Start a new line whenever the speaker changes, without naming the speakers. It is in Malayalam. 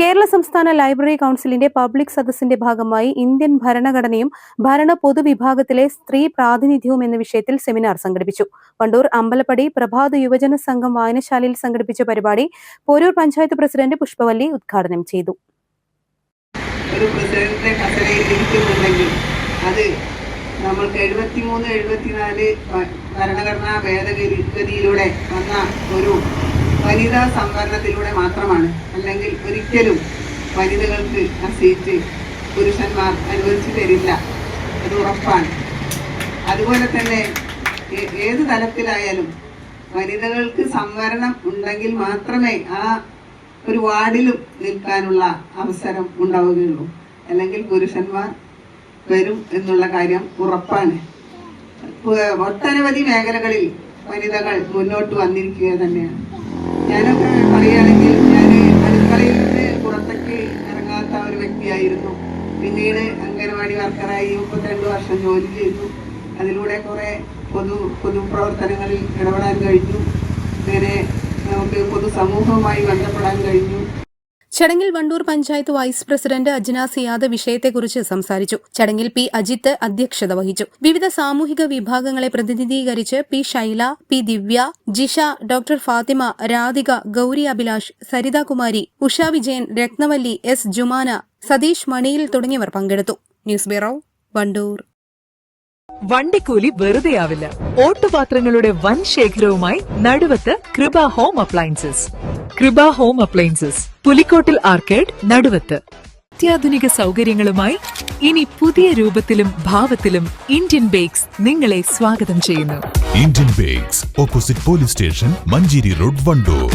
Kerala സംസ്ഥാന ലൈബ്രറി കൗൺസിലിന്റെ പബ്ലിക് സദസ്സിന്റെ ഭാഗമായി ഇന്ത്യൻ ഭരണഘടനയും ഭരണ പൊതുവിഭാഗത്തിലെ സ്ത്രീ പ്രാതിനിധ്യവും എന്ന വിഷയത്തിൽ സെമിനാർ സംഘടിപ്പിച്ചു. വണ്ടൂർ അമ്പലപ്പടി പ്രഭാത യുവജന സംഘം വായനശാലയിൽ സംഘടിപ്പിച്ച പരിപാടി പോരൂർ പഞ്ചായത്ത് പ്രസിഡന്റ് പുഷ്പവല്ലി ഉദ്ഘാടനം ചെയ്തു.
ഒരു പ്രസിഡന്റിന്റെ കസരയിൽ അത് എഴുപത്തിനാല് ഭരണഘടനാ ഭേദഗതിയിലൂടെ വന്ന ഒരു വനിതാ സംവരണത്തിലൂടെ മാത്രമാണ്. അല്ലെങ്കിൽ ഒരിക്കലും വനിതകൾക്ക് ആ സീറ്റ് പുരുഷന്മാർ അനുവദിച്ചു തരില്ല. അത് ഉറപ്പാണ്. അതുപോലെ തന്നെ ഏത് തലത്തിലായാലും വനിതകൾക്ക് സംവരണം ഉണ്ടെങ്കിൽ മാത്രമേ ആ ഒരു വാർഡിലും നിൽക്കാനുള്ള അവസരം ഉണ്ടാവുകയുള്ളൂ. അല്ലെങ്കിൽ പുരുഷന്മാർ വരും എന്നുള്ള കാര്യം ഉറപ്പാണ്. ഒട്ടനവധി മേഖലകളിൽ വനിതകൾ മുന്നോട്ട് വന്നിരിക്കുക തന്നെയാണ്. ഞാനൊക്കെ പറയുകയാണെങ്കിൽ ഞാൻ അടുക്കളയിൽ പുറത്തേക്ക് ഇറങ്ങാത്ത ഒരു വ്യക്തിയായിരുന്നു. പിന്നീട് അംഗനവാടി വർക്കറായി മുപ്പത്തിരണ്ട് വർഷം ജോലി ചെയ്തു. അതിലൂടെ കുറേ പൊതു പൊതുപ്രവർത്തനങ്ങളിൽ ഇടപെടാൻ കഴിഞ്ഞു. അങ്ങനെ നമുക്ക് പൊതുസമൂഹവുമായി ബന്ധപ്പെടാൻ കഴിഞ്ഞു.
ചടങ്ങിൽ വണ്ടൂർ പഞ്ചായത്ത് വൈസ് പ്രസിഡന്റ് അജ്ന സിയാദ് വിഷയത്തെക്കുറിച്ച് സംസാരിച്ചു. ചടങ്ങിൽ പി അജിത്ത് അധ്യക്ഷത വഹിച്ചു. വിവിധ സാമൂഹിക വിഭാഗങ്ങളെ പ്രതിനിധീകരിച്ച് P Shaila P Divya Jisha doctor Fathima Radhika Gauri Abhilash Sarithakumari Usha Vijayan Rathnavalli S Jumana Satheesh മണിയിൽ തുടങ്ങിയവർ പങ്കെടുത്തു. News bureau Wandoor.
വണ്ടിക്കൂലി വെറുതെയാവില്ല. ഓട്ടുപാത്രങ്ങളുടെ വൻ ശേഖരവുമായി Naduvath Kripa home appliances. Kripa home appliances Pulikkottil arcade Naduvath. അത്യാധുനിക സൗകര്യങ്ങളുമായി ഇനി പുതിയ രൂപത്തിലും ഭാവത്തിലും ഇന്ത്യൻ ബേക്സ് നിങ്ങളെ സ്വാഗതം ചെയ്യുന്നു.
Indian Bakes opposite police station Manjeri road Wandoor.